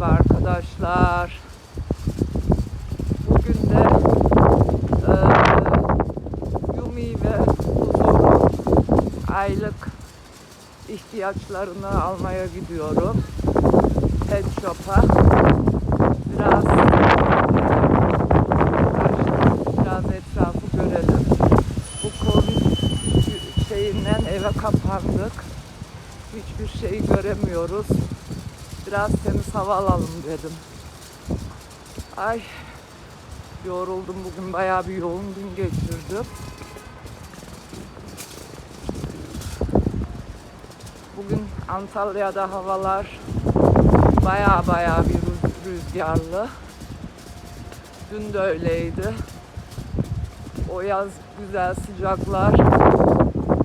Merhaba arkadaşlar. Bugün de eee, Yumi ve Huzur'un aylık ihtiyaçlarını almaya gidiyorum. Pet Shop'a. Biraz biraz etrafı görelim. Bu Covid şeyinden eve kapandık. Hiçbir şey göremiyoruz. Biraz temiz hava alalım dedim. Ay yoruldum bugün bayağı bir yoğun gün geçirdim. Bugün Antalya'da havalar bayağı bayağı bir rüz- rüzgarlı. Dün de öyleydi. O yaz güzel sıcaklar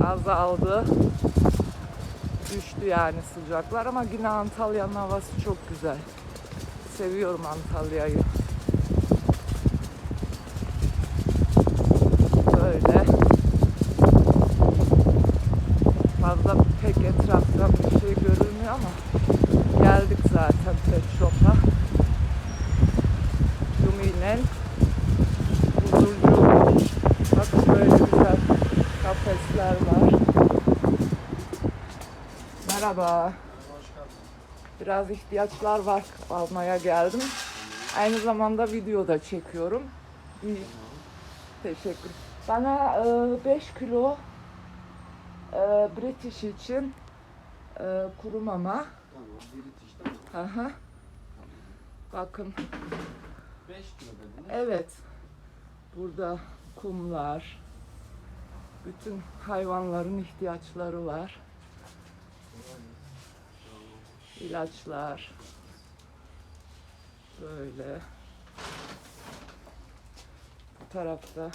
azaldı düştü yani sıcaklar ama yine Antalya'nın havası çok güzel. Seviyorum Antalya'yı. Böyle. Fazla pek etrafta bir şey görünmüyor ama geldik zaten pet shop'a. Yumi'nin huzurcu. Bakın böyle güzel kafesler var. Merhaba. Biraz ihtiyaçlar var almaya geldim. Aynı zamanda video da çekiyorum. İyi. Teşekkür. Bana 5 kilo e, British için e, kuru mama. Tamam, British tamam. Aha. Bakın 5 kilo dediniz. evet. Burada kumlar. Bütün hayvanların ihtiyaçları var. İlaçlar. Böyle. Bu tarafta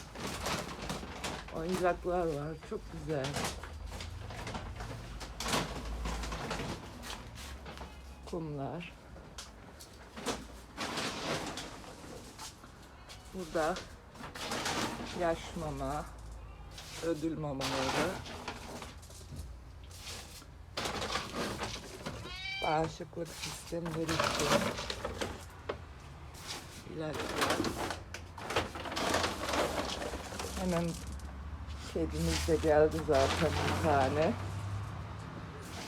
oyuncaklar var. Çok güzel. Kumlar. Burada yaş mama ödül mamaları bağışıklık sistemleri için ilaçlar. Hemen kedimiz de geldi zaten bir tane.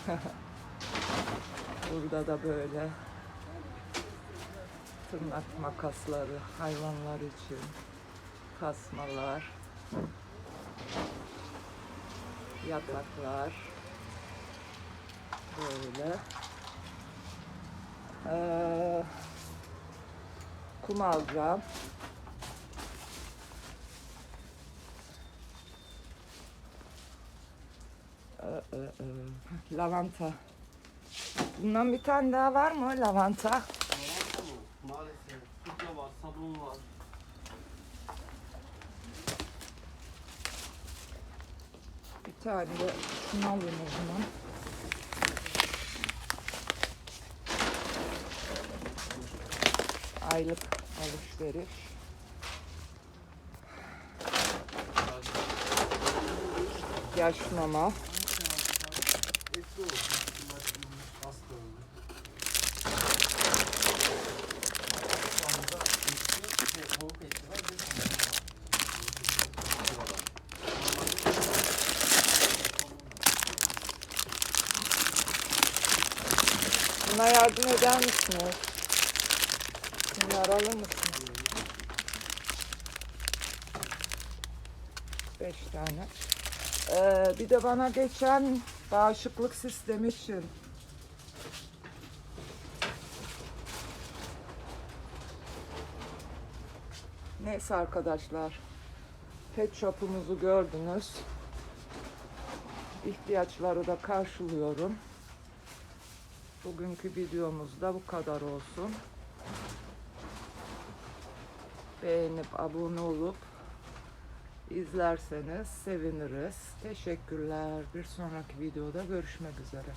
Burada da böyle tırnak makasları hayvanlar için tasmalar yataklar böyle ee, kum alacağım. Ee, e, e, lavanta. Bundan bir tane daha var mı lavanta? Lavanta mı? Maalesef. Sütle var, sabun var. Bir tane de şunu alayım o zaman. Aylık alışveriş. Yaş mama. Buna yardım eder misiniz? Bunlar alır mısın? Beş tane. Ee, bir de bana geçen bağışıklık sistemi için Neyse arkadaşlar. Pet shop'umuzu gördünüz. İhtiyaçları da karşılıyorum. Bugünkü videomuz da bu kadar olsun. Beğenip abone olup izlerseniz seviniriz. Teşekkürler. Bir sonraki videoda görüşmek üzere.